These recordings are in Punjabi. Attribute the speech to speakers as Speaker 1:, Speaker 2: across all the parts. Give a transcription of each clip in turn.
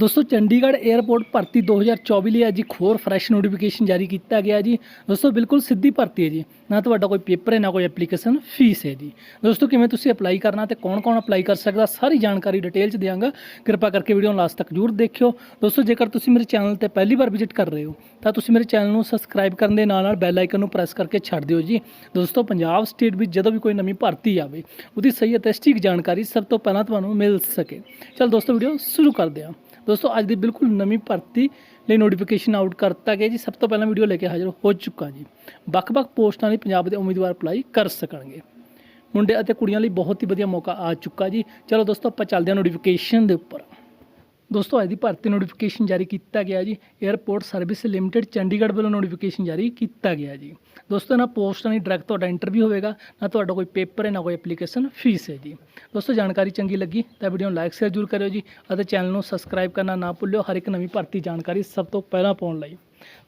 Speaker 1: ਦੋਸਤੋ, ਚੰਡੀਗੜ੍ਹ 에ਅਰਪੋਰਟ ਭਰਤੀ 2024 ਲਈ ਅੱਜ ਇੱਕ ਹੋਰ ਫਰੈਸ਼ ਨੋਟੀਫਿਕੇਸ਼ਨ ਜਾਰੀ ਕੀਤਾ ਗਿਆ ਜੀ। ਦੋਸਤੋ, ਬਿਲਕੁਲ ਸਿੱਧੀ ਭਰਤੀ ਹੈ ਜੀ। ਨਾ ਤੁਹਾਡਾ ਕੋਈ ਪੇਪਰ ਹੈ, ਨਾ ਕੋਈ ਐਪਲੀਕੇਸ਼ਨ ਫੀਸ ਹੈ ਜੀ। ਦੋਸਤੋ, ਕਿਵੇਂ ਤੁਸੀਂ ਅਪਲਾਈ ਕਰਨਾ ਤੇ ਕੌਣ-ਕੌਣ ਅਪਲਾਈ ਕਰ ਸਕਦਾ, ਸਾਰੀ ਜਾਣਕਾਰੀ ਡਿਟੇਲ ਚ ਦਿਆਂਗਾ। ਕਿਰਪਾ ਕਰਕੇ ਵੀਡੀਓ ਨੂੰ ਲਾਸਟ ਤੱਕ ਜਰੂਰ ਦੇਖਿਓ। ਦੋਸਤੋ, ਜੇਕਰ ਤੁਸੀਂ ਮੇਰੇ ਚੈਨਲ ਤੇ ਪਹਿਲੀ ਵਾਰ ਵਿਜ਼ਿਟ ਕਰ ਰਹੇ ਹੋ, ਤਾਂ ਤੁਸੀਂ ਮੇਰੇ ਚੈਨਲ ਨੂੰ ਸਬਸਕ੍ਰਾਈਬ ਕਰਨ ਦੇ ਨਾਲ ਨਾਲ ਬੈਲ ਆਈਕਨ ਨੂੰ ਪ੍ਰੈਸ ਕਰਕੇ ਛੱਡ ਦਿਓ ਜੀ। ਦੋਸਤੋ, ਪੰਜਾਬ ਸਟੇਟ ਵਿੱਚ ਜਦੋਂ ਵੀ ਕੋਈ ਨਵੀਂ ਭਰਤੀ ਆਵੇ, ਉਹਦੀ ਸਹੀ ਅਤੇ ਸਟੀਕ ਜਾਣਕਾਰੀ ਸਭ ਤੋਂ ਪਹਿਲਾਂ ਤੁਹਾਨੂੰ ਮਿਲ ਸਕੇ। ਚਲ ਦੋਸਤੋ ਵੀਡੀਓ ਸ਼ੁਰੂ ਕਰਦੇ ਹਾਂ। ਦੋਸਤੋ, ਅੱਜ ਦੀ ਬਿਲਕੁਲ ਨਵੀਂ ਭਰਤੀ ਲਈ ਨੋਟੀਫਿਕੇਸ਼ਨ ਆਊਟ ਕਰਤਾ ਗਿਆ ਜੀ। ਸਭ ਤੋਂ ਪਹਿਲਾਂ ਵੀਡੀਓ ਲੈ ਕੇ ਹਾਜ਼ਰ ਹੋ ਚੁੱਕਾ ਜੀ। ਵੱਖ-ਵੱਖ ਪੋਸਟਾਂ ਲਈ ਪੰਜਾਬ ਦੇ ਉਮੀਦਵਾਰ ਅਪਲਾਈ ਕਰ ਸਕਣਗੇ। ਮੁੰਡੇ ਅਤੇ ਕੁੜੀਆਂ ਲਈ ਬਹੁਤ ਹੀ ਵਧੀਆ ਮੌਕਾ ਆ ਚੁੱਕਾ ਜੀ। ਚਲੋ ਦੋਸਤੋ, ਆਪਾਂ ਚੱਲਦੇ ਹਾਂ ਨੋਟੀਫਿਕੇਸ਼ਨ ਦੇ ਉੱਪਰ। ਦੋਸਤੋ, ਅੱਜ ਦੀ ਭਰਤੀ ਨੋਟੀਫਿਕੇਸ਼ਨ ਜਾਰੀ ਕੀਤਾ ਗਿਆ ਜੀ। 에ਅਰਪੋਰਟ ਸਰਵਿਸ ਲਿਮਟਿਡ ਚੰਡੀਗੜ੍ਹ ਵੱਲੋਂ ਨੋਟੀਫਿਕੇਸ਼ਨ ਜਾਰੀ ਕੀਤਾ ਗਿਆ ਜੀ। ਦੋਸਤੋ ਨਾ ਪੋਸਟਾਂ ਦੀ ਡਾਇਰੈਕਟ ਤੁਹਾਡਾ ਇੰਟਰਵਿਊ ਹੋਵੇਗਾ। ਨਾ ਤੁਹਾਡਾ ਕੋਈ ਪੇਪਰ ਹੈ, ਨਾ ਕੋਈ ਐਪਲੀਕੇਸ਼ਨ ਫੀਸ ਹੈ ਜੀ। ਦੋਸਤੋ, ਜਾਣਕਾਰੀ ਚੰਗੀ ਲੱਗੀ ਤਾਂ ਵੀਡੀਓ ਨੂੰ ਲਾਈਕ ਸ਼ੇਅਰ ਜ਼ਰੂਰ ਕਰਿਓ ਜੀ ਅਤੇ ਚੈਨਲ ਨੂੰ ਸਬਸਕ੍ਰਾਈਬ ਕਰਨਾ ਨਾ ਭੁੱਲਿਓ। ਹਰ ਇੱਕ ਨਵੀਂ ਭਰਤੀ ਜਾਣਕਾਰੀ ਸਭ ਤੋਂ ਪਹਿਲਾਂ ਪਾਉਣ ਲਈ।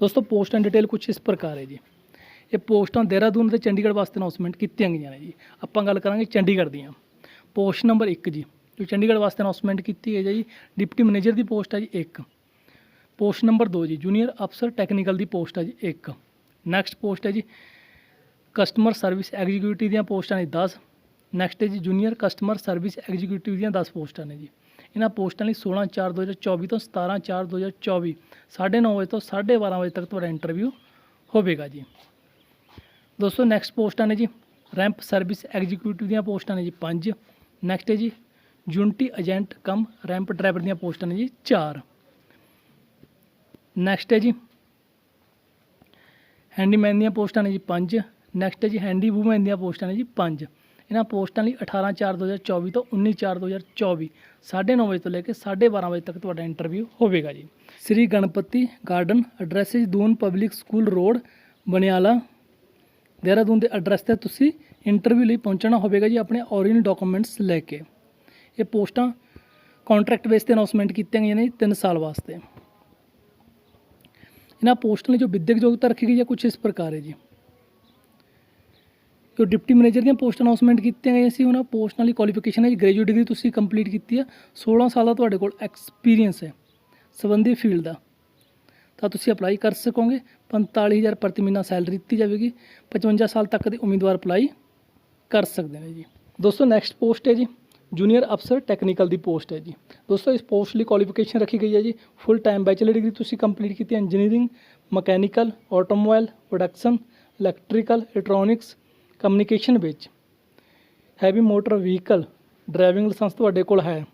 Speaker 1: ਦੋਸਤੋ ਪੋਸਟਾਂ ਡਿਟੇਲ ਕੁਝ ਇਸ ਪ੍ਰਕਾਰ ਹੈ ਜੀ। ਇਹ ਪੋਸਟਾਂ ਦੇਹਰਾਦੂਨ ਤੇ ਚੰਡੀਗੜ੍ਹ ਵਾਸਤੇ ਅਨਾਉਂਸਮੈਂਟ ਕੀਤੀਆਂ ਗਈਆਂ ਨੇ ਜੀ। ਆਪਾਂ ਗੱਲ ਕਰਾਂਗੇ ਚੰਡੀਗੜ੍ਹ ਦੀਆਂ। ਪੋਸਟ ਨੰਬਰ 1 ਜੀ। ਜੋ ਚੰਡੀਗੜ੍ਹ ਵਾਸਤੇ ਅਨਾਉਂਸਮੈਂਟ ਕੀਤੀ ਹੈ ਜੀ। ਡਿਪਟੀ ਮੈਨੇਜਰ ਦੀ ਪੋਸਟ ਹੈ ਜੀ 1 ਪੋਸਟ ਨੰਬਰ 2 ਜੀ। ਜੂਨੀਅਰ ਅਫਸਰ ਟੈਕਨੀਕਲ ਦੀ ਪੋਸਟ ਹੈ ਜੀ 1 ਨੈਕਸਟ ਪੋਸਟ ਹੈ ਜੀ ਕਸਟਮਰ ਸਰਵਿਸ ਐਗਜ਼ੀਕਿਊਟਿਵ ਦੀਆਂ ਪੋਸਟਾਂ ਨੇ 10 ਨੈਕਸਟ ਹੈ ਜੀ ਜੂਨੀਅਰ ਕਸਟਮਰ ਸਰਵਿਸ ਐਗਜ਼ੀਕਿਊਟਿਵ ਦੀਆਂ 10 ਪੋਸਟਾਂ ਨੇ ਜੀ। ਇਹਨਾਂ ਪੋਸਟਾਂ ਲਈ 16 4 2024 ਤੋਂ 17 4 2024 9:30 ਵਜੇ ਤੋਂ 12:30 ਵਜੇ ਤੱਕ ਤੁਹਾਡਾ ਇੰਟਰਵਿਊ ਹੋਵੇਗਾ ਜੀ। ਦੋਸਤੋ ਨੈਕਸਟ ਪੋਸਟਾਂ ਨੇ ਜੀ। ਰੈਂਪ ਸਰਵਿਸ ਐਗਜ਼ੀਕਿਊਟਿਵ ਦੀਆਂ ਪੋਸਟਾਂ ਨੇ ਜੀ 5 ਨੈਕਸਟ ਹੈ ਜੀ unity agent cum ramp driver ਦੀਆਂ ਪੋਸਟਾਂ ਨੇ ਜੀ 4 ਨੈਕਸਟ ਹੈ ਜੀ। ਹੈਂਡੀਮੈਨ ਦੀਆਂ ਪੋਸਟਾਂ ਨੇ ਜੀ 5 ਨੈਕਸਟ ਹੈ ਜੀ ਹੈਂਡੀ ਵੂਮਨ ਦੀਆਂ ਪੋਸਟਾਂ ਨੇ ਜੀ 5 ਇਹਨਾਂ ਪੋਸਟਾਂ ਲਈ 18 4 2024 ਤੋਂ 19 4 2024 9:30 ਵਜੇ ਤੋਂ ਲੈ ਕੇ 12:30 ਵਜੇ ਤੱਕ ਤੁਹਾਡਾ ਇੰਟਰਵਿਊ ਹੋਵੇਗਾ ਜੀ। Shri Ganapati garden address is Doon public school road Baniyala. Dehradun ਦੇ ਐਡਰੈਸ ਤੇ ਤੁਸੀਂ ਇੰਟਰਵਿਊ ਲਈ ਪਹੁੰਚਣਾ ਹੋਵੇਗਾ ਜੀ ਆਪਣੇ ਓਰੀਜਨਲ ਡਾਕੂਮੈਂਟਸ ਲੈ ਕੇ। ਇਹ ਪੋਸਟਾਂ ਕੰਟਰੈਕਟ ਬੇਸ ਤੇ ਅਨਾਉਂਸਮੈਂਟ ਕੀਤੀਆਂ ਗਈਆਂ ਨੇ 3 ਸਾਲ ਵਾਸਤੇ। ਇਹਨਾਂ ਪੋਸਟਾਂ ਲਈ ਜੋ ਵਿਦਿਅਕ ਯੋਗਤਾ ਰੱਖੀ ਗਈ ਹੈ ਕੁਝ ਇਸ ਪ੍ਰਕਾਰ ਹੈ ਜੀ। ਜੋ ਡਿਪਟੀ ਮੈਨੇਜਰ ਦੀਆਂ ਪੋਸਟ ਅਨਾਉਂਸਮੈਂਟ ਕੀਤੀਆਂ ਗਈਆਂ ਸੀ, ਉਹਨਾਂ ਪੋਸਟਾਂ ਲਈ ਕੁਆਲੀਫਿਕੇਸ਼ਨ ਹੈ ਜੀ। ਗ੍ਰੈਜੂਏਟ ਡਿਗਰੀ ਤੁਸੀਂ ਕੰਪਲੀਟ ਕੀਤੀ ਹੈ। 16 ਸਾਲ ਦਾ ਤੁਹਾਡੇ ਕੋਲ ਐਕਸਪੀਰੀਅੰਸ ਹੈ ਸੰਬੰਧੀ ਫੀਲਡ ਦਾ। ਤਾਂ ਤੁਸੀਂ ਅਪਲਾਈ ਕਰ ਸਕੋਗੇ। 45000 ਪ੍ਰਤੀ ਮਹੀਨਾ ਸੈਲਰੀ ਦਿੱਤੀ ਜਾਵੇਗੀ। 55 ਸਾਲ ਤੱਕ ਦੇ ਉਮੀਦਵਾਰ ਅਪਲਾਈ ਕਰ ਸਕਦੇ ਨੇ ਜੀ। ਦੋਸਤੋ ਨੈਕਸਟ ਪੋਸਟ ਹੈ ਜੀ। ਜੂਨੀਅਰ ਅਫਸਰ ਟੈਕਨੀਕਲ ਦੀ ਪੋਸਟ ਹੈ ਜੀ। ਦੋਸਤੋ, ਇਸ ਪੋਸਟ ਲਈ ਕੁਆਲੀਫਿਕੇਸ਼ਨ ਰੱਖੀ ਗਈ ਹੈ ਜੀ। ਫੁੱਲ ਟਾਈਮ ਬੈਚਲਰ ਡਿਗਰੀ ਤੁਸੀਂ ਕੰਪਲੀਟ ਕੀਤੀ ਹੈ engineering mechanical automobile production electrical electronics communication ਵਿੱਚ। Heavy motor vehicle driving licence ਤੁਹਾਡੇ ਕੋਲ ਹੈ।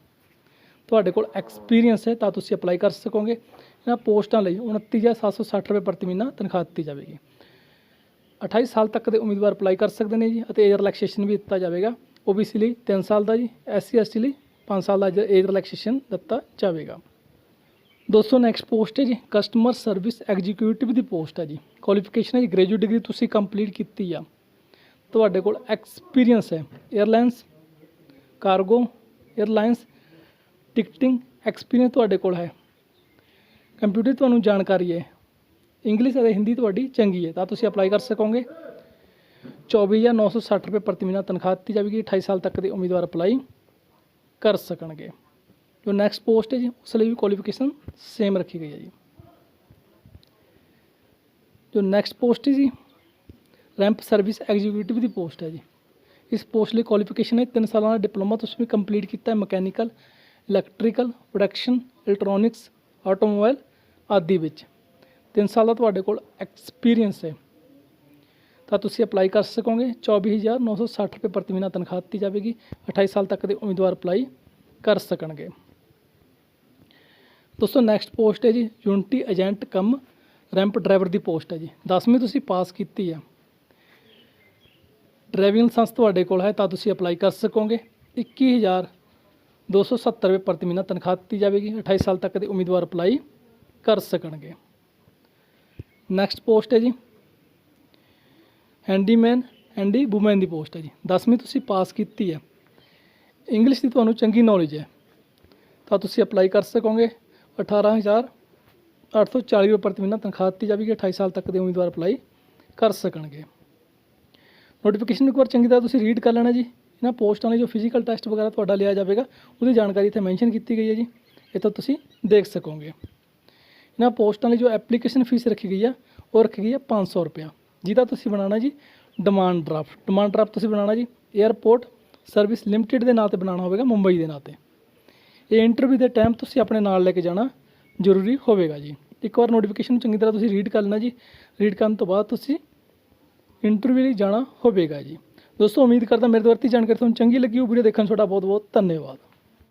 Speaker 1: ਤੁਹਾਡੇ ਕੋਲ ਐਕਸਪੀਰੀਅੰਸ ਹੈ ਤਾਂ ਤੁਸੀਂ ਅਪਲਾਈ ਕਰ ਸਕੋਗੇ। ਇਹਨਾਂ ਪੋਸਟਾਂ ਲਈ 29760 ਰੁਪਏ ਪ੍ਰਤੀ ਮਹੀਨਾ ਤਨਖਾਹ ਦਿੱਤੀ ਜਾਵੇਗੀ। 28 ਸਾਲ ਤੱਕ ਦੇ ਉਮੀਦਵਾਰ ਅਪਲਾਈ ਕਰ ਸਕਦੇ ਨੇ ਜੀ ਅਤੇ ਏਜ ਰਿਲੈਕਸੇਸ਼ਨ ਵੀ ਦਿੱਤਾ ਜਾਵੇਗਾ। OBC ਲਈ 3 ਸਾਲ ਦਾ ਜੀ SC ST ਲਈ 5 ਸਾਲ ਦਾ ਏਜ ਰਿਲੈਕਸੇਸ਼ਨ ਦਿੱਤਾ ਜਾਵੇਗਾ। ਦੋਸਤੋ ਨੈਕਸਟ ਪੋਸਟ ਹੈ ਜੀ ਕਸਟਮਰ ਸਰਵਿਸ ਐਗਜ਼ੀਕਿਊਟਿਵ ਦੀ ਪੋਸਟ ਹੈ ਜੀ। ਕੁਆਲੀਫਿਕੇਸ਼ਨ ਹੈ ਜੀ ਗ੍ਰੈਜੂਏਟ ਡਿਗਰੀ ਤੁਸੀਂ ਕੰਪਲੀਟ ਕੀਤੀ ਆ। ਤੁਹਾਡੇ ਕੋਲ ਐਕਸਪੀਰੀਅੰਸ ਹੈ airlines cargo airlines ticketing experience ਤੁਹਾਡੇ ਕੋਲ ਹੈ। ਕੰਪਿਊਟਰ ਤੁਹਾਨੂੰ ਜਾਣਕਾਰੀ ਹੈ। ਇੰਗਲਿਸ਼ ਅਤੇ ਹਿੰਦੀ ਤੁਹਾਡੀ ਚੰਗੀ ਹੈ, ਤਾਂ ਤੁਸੀਂ ਅਪਲਾਈ ਕਰ ਸਕੋਗੇ। 24960 ਰੁਪਏ ਪ੍ਰਤੀ ਮਹੀਨਾ ਤਨਖਾਹ ਦਿੱਤੀ ਜਾਵੇਗੀ। 28 ਸਾਲ ਤੱਕ ਦੇ ਉਮੀਦਵਾਰ ਅਪਲਾਈ ਕਰ ਸਕਣਗੇ। ਜੋ ਨੈਕਸਟ ਪੋਸਟ ਹੈ ਜੀ, ਉਸ ਲਈ ਵੀ ਕੁਆਲੀਫਿਕੇਸ਼ਨ ਸੇਮ ਰੱਖੀ ਗਈ ਹੈ ਜੀ। ਜੋ ਨੈਕਸਟ ਪੋਸਟ ਹੈ ਜੀ ਰੈਂਪ ਸਰਵਿਸ ਐਗਜ਼ੀਕਿਊਟਿਵ ਦੀ ਪੋਸਟ ਹੈ ਜੀ। ਇਸ ਪੋਸਟ ਲਈ ਕੁਆਲੀਫਿਕੇਸ਼ਨ ਹੈ 3 ਸਾਲਾਂ ਦਾ ਡਿਪਲੋਮਾ ਤੁਸੀਂ ਵੀ ਕੰਪਲੀਟ ਕੀਤਾ ਹੈ mechanical electrical production electronics automobile ਆਦਿ ਵਿੱਚ। 3 ਸਾਲ ਦਾ ਤੁਹਾਡੇ ਕੋਲ ਐਕਸਪੀਰੀਅੰਸ ਹੈ। ਤਾਂ ਤੁਸੀਂ ਅਪਲਾਈ ਕਰ ਸਕੋਗੇ। 24960 ਰੁਪਏ ਪ੍ਰਤੀ ਮਹੀਨਾ ਤਨਖਾਹ ਦਿੱਤੀ ਜਾਵੇਗੀ। 28 ਸਾਲ ਤੱਕ ਦੇ ਉਮੀਦਵਾਰ ਅਪਲਾਈ ਕਰ ਸਕਣਗੇ। ਦੋਸਤੋ ਨੈਕਸਟ ਪੋਸਟ ਹੈ ਜੀ। Unity agent cum ramp driver ਦੀ ਪੋਸਟ ਹੈ ਜੀ। 10ਵੀਂ ਤੁਸੀਂ ਪਾਸ ਕੀਤੀ ਹੈ ਡਰਾਈਵਿੰਗ ਲਾਇਸੈਂਸ ਤੁਹਾਡੇ ਕੋਲ ਹੈ, ਤਾਂ ਤੁਸੀਂ ਅਪਲਾਈ ਕਰ ਸਕੋਗੇ। 21270 ਰੁਪਏ ਪ੍ਰਤੀ ਮਹੀਨਾ ਤਨਖਾਹ ਦਿੱਤੀ ਜਾਵੇਗੀ। 28 ਸਾਲ ਤੱਕ ਦੇ ਉਮੀਦਵਾਰ ਅਪਲਾਈ ਕਰ ਸਕਣਗੇ। ਨੈਕਸਟ ਪੋਸਟ ਹੈ ਜੀ। ਹੈਂਡੀਮੈਨ ਹੈਂਡੀ ਵੂਮੈਨ ਦੀ ਪੋਸਟ ਹੈ ਜੀ। 10ਵੀਂ ਤੁਸੀਂ ਪਾਸ ਕੀਤੀ ਹੈ। ਇੰਗਲਿਸ਼ ਦੀ ਤੁਹਾਨੂੰ ਚੰਗੀ ਨੌਲੇਜ ਹੈ। ਤਾਂ ਤੁਸੀਂ ਅਪਲਾਈ ਕਰ ਸਕੋਗੇ। 18840 ਰੁਪਏ ਪ੍ਰਤੀ ਮਹੀਨਾ ਤਨਖਾਹ ਦਿੱਤੀ ਜਾਵੇਗੀ। 28 ਸਾਲ ਤੱਕ ਦੇ ਉਮੀਦਵਾਰ ਅਪਲਾਈ ਕਰ ਸਕਣਗੇ। ਨੋਟੀਫਿਕੇਸ਼ਨ ਇੱਕ ਵਾਰ ਚੰਗੀ ਤਰ੍ਹਾਂ ਤੁਸੀਂ ਰੀਡ ਕਰ ਲੈਣਾ ਜੀ। ਇਹਨਾਂ ਪੋਸਟਾਂ ਲਈ ਜੋ ਫਿਜ਼ੀਕਲ ਟੈਸਟ ਵਗੈਰਾ ਤੁਹਾਡਾ ਲਿਆ ਜਾਵੇਗਾ, ਉਹਦੀ ਜਾਣਕਾਰੀ ਇੱਥੇ ਮੈਂਸ਼ਨ ਕੀਤੀ ਗਈ ਹੈ ਜੀ। ਇਹ ਤਾਂ ਤੁਸੀਂ ਦੇਖ ਸਕੋਗੇ। ਇਹਨਾਂ ਪੋਸਟਾਂ ਲਈ ਜੋ ਐਪਲੀਕੇਸ਼ਨ ਫੀਸ ਰੱਖੀ ਗਈ ਆ ਉਹ ਰੱਖੀ ਗਈ ਆ 500 ਰੁਪਇਆ। ਜਿਹਦਾ ਤੁਸੀਂ ਬਣਾਉਣਾ ਜੀ ਡਿਮਾਂਡ ਡਰਾਫਟ ਡਿਮਾਂਡ ਡਰਾਫਟ ਤੁਸੀਂ ਬਣਾਉਣਾ ਜੀ 에ਅਰਪੋਰਟ ਸਰਵਿਸ ਲਿਮਟਿਡ ਦੇ ਨਾਂ ਤੇ ਬਣਾਉਣਾ ਹੋਵੇਗਾ, ਮੁੰਬਈ ਦੇ ਨਾਂ ਤੇ। ਇਹ ਇੰਟਰਵਿਊ ਦੇ ਟਾਈਮ ਤੁਸੀਂ ਆਪਣੇ ਨਾਲ ਲੈ ਕੇ ਜਾਣਾ ਜ਼ਰੂਰੀ ਹੋਵੇਗਾ ਜੀ। ਇੱਕ ਵਾਰ ਨੋਟੀਫਿਕੇਸ਼ਨ ਚੰਗੀ ਤਰ੍ਹਾਂ ਤੁਸੀਂ ਰੀਡ ਕਰ ਲੈਣਾ ਜੀ। ਰੀਡ ਕਰਨ ਤੋਂ ਬਾਅਦ ਤੁਸੀਂ ਇੰਟਰਵਿਊ ਲਈ ਜਾਣਾ ਹੋਵੇਗਾ ਜੀ। ਦੋਸਤੋ, ਉਮੀਦ ਕਰਦਾ ਮੇਰੇ ਦੁਆਰਾ ਦਿੱਤੀ ਜਾਣਕਾਰੀ ਤੁਹਾਨੂੰ ਚੰਗੀ ਲੱਗੀ ਉਹ ਵੀਡੀਓ ਦੇਖਣ 'ਚ ਤੁਹਾਡਾ ਬਹੁਤ ਬਹੁਤ ਧੰਨਵਾਦ।